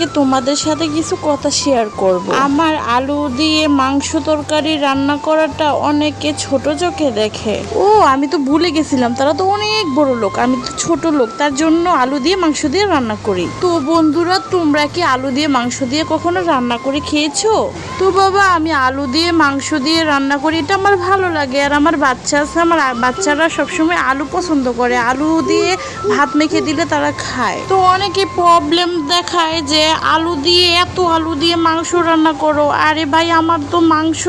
আজকে তোমাদের সাথে কিছু কথা শেয়ার করব। আমার আলু দিয়ে মাংস তরকারি রান্না করাটা অনেকে ছোট চোখে দেখে। ও, আমি তো ভুলে গেছিলাম, তারা তো অনেক বড় লোক, আমি তো ছোট লোক, তার জন্য আলু দিয়ে মাংস দিয়ে রান্না করি। তো বন্ধুরা, তোমরা কি আলু দিয়ে মাংস দিয়ে কখনো রান্না করে খেয়েছো? তো বাবা, আমি আলু দিয়ে মাংস দিয়ে রান্না করি, এটা আমার ভালো লাগে। আর আমার বাচ্চা আছে, আমার বাচ্চারা সবসময় আলু পছন্দ করে। আলু দিয়ে ভাত মেখে দিলে তারা খায়। তো অনেকে প্রবলেম দেখায় যে আলু দিয়ে, এত আলু দিয়ে মাংস রান্না করো। আরে ভাই, আমার তো মাংস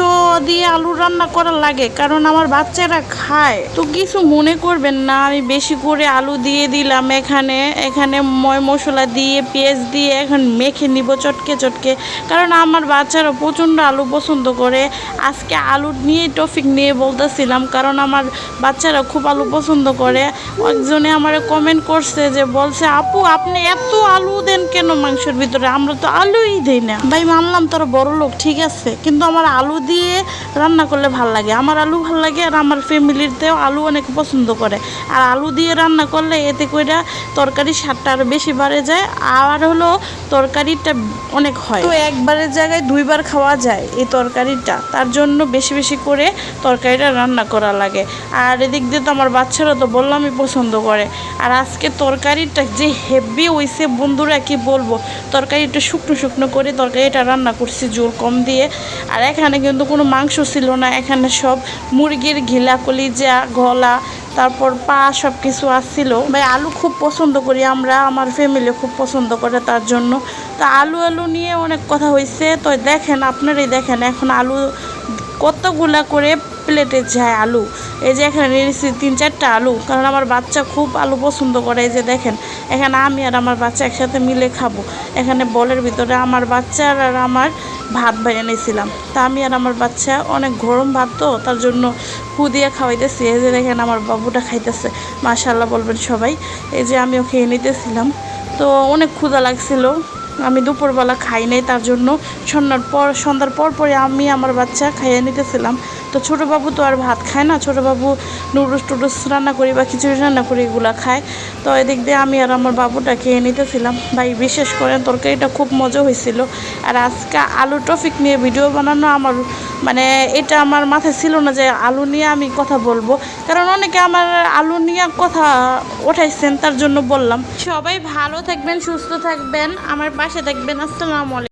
দিয়ে আলু রান্না করা লাগে, কারণ আমার বাচ্চারা খায়। তো কিছু মনে করবেন না, আমি বেশি করে আলু দিয়ে দিলাম এখানে। এখানে ময় মশলা দিয়ে, পেঁয়াজ দিয়ে এখন মেখে নিব চটকে চটকে, কারণ আমার বাচ্চারা প্রচণ্ড আলু পছন্দ করে। আজকে আলু নিয়ে টপিক নিয়ে বলতেছিলাম, কারণ আমার বাচ্চারা খুব আলু পছন্দ করে। একজনে আমার কমেন্ট করছে যে, বলছে, আপু, আপনি এত আলু দেন কেন মাংসের ভিতরে? আমরা তো আলুই দিই না। ভাই মানলাম তোরা বড় লোক, ঠিক আছে। কিন্তু আমার আলু দিয়ে রান্না করলে ভালো লাগে। আমার আলু ভালো লাগে আর আমার ফ্যামিলিতেও আলু অনেক পছন্দ করে। আর আলু দিয়ে রান্না করলে এতে করে তরকারির স্বাদটা আরও বেশি বাড়ে যায়, আর হলো তরকারিটা অনেক হয়। তো একবারের জায়গায় দুইবার খাওয়া যায় এই তরকারিটা, তার জন্য বেশি বেশি করে তরকারিটা রান্না করা লাগে। আর এদিক দিয়ে তো আমার বাচ্চারা তো বললামই পছন্দ করে। আর আজকে তরকারিটা যে হেভি হইছে, বন্ধুরা কি বলব? তরকারিটা শুকনো শুকনো করে তরকারিটা রান্না করছি, জোর কম দিয়ে। আর এখানে কিন্তু কোনো মাংস ছিল না, এখানে সব মুরগির ঘিলা, কলিজা গলা তারপর পা সব কিছু আসছিল ভাই, আলু খুব পছন্দ করি আমরা, আমার ফ্যামিলি খুব পছন্দ করে তার জন্য। তো আলু আলু নিয়ে অনেক কথা হয়েছে তো দেখেন, আপনারাই দেখেন, এখন আলু কতগুলা করে প্লেটে যায় আলু। এই যে এখানে নিয়েছি তিন চারটা আলু, কারণ আমার বাচ্চা খুব আলু পছন্দ করে। এই যে দেখেন, এখানে আমি আর আমার বাচ্চা একসাথে মিলে খাব। এখানে বলের ভিতরে আমার বাচ্চা আর আমার ভাত বাইরে নিয়েছিলাম। তা আমি আর আমার বাচ্চা অনেক গরম ভাত তো, তার জন্য ফু দিয়ে খাওয়াইতেছি। এই যে দেখেন আমার বাবুটা খাইতেছে মাশাল্লাহ বলবেন সবাই। এই যে আমিও খেয়ে নিতেছিলাম। তো অনেক ক্ষুধা লাগছিল। আমি দুপুরবেলা খাই নাই, তার জন্য সন্ধ্যার পর সন্ধ্যার পর পরে আমি আমার বাচ্চা খাইয়ে নিতেছিলাম। তো ছোটো বাবু তো আর ভাত খায় না, ছোটো বাবু নুডলস টুডলস রান্না করি বা খিচুড়ি রান্না করি, এগুলা খায়। তো এদিক দিয়ে আমি আর আমার বাবুটা খেয়ে নিতেছিলাম। ভাই, বিশেষ করে তরকারিটা খুব মজা হয়েছিল। আর আজকে আলু টফিক নিয়ে ভিডিও বানানো আমার মানে এটা আমার মাথায় ছিল না যে আলু নিয়ে আমি কথা বলব। কারণ অনেকে আমার আলু নিয়ে কথা ওঠাইছেন তার জন্য বললাম। সবাই ভালো থাকবেন, সুস্থ থাকবেন। আমার পাশে থাকবেন, আসসালামু আলাইকুম।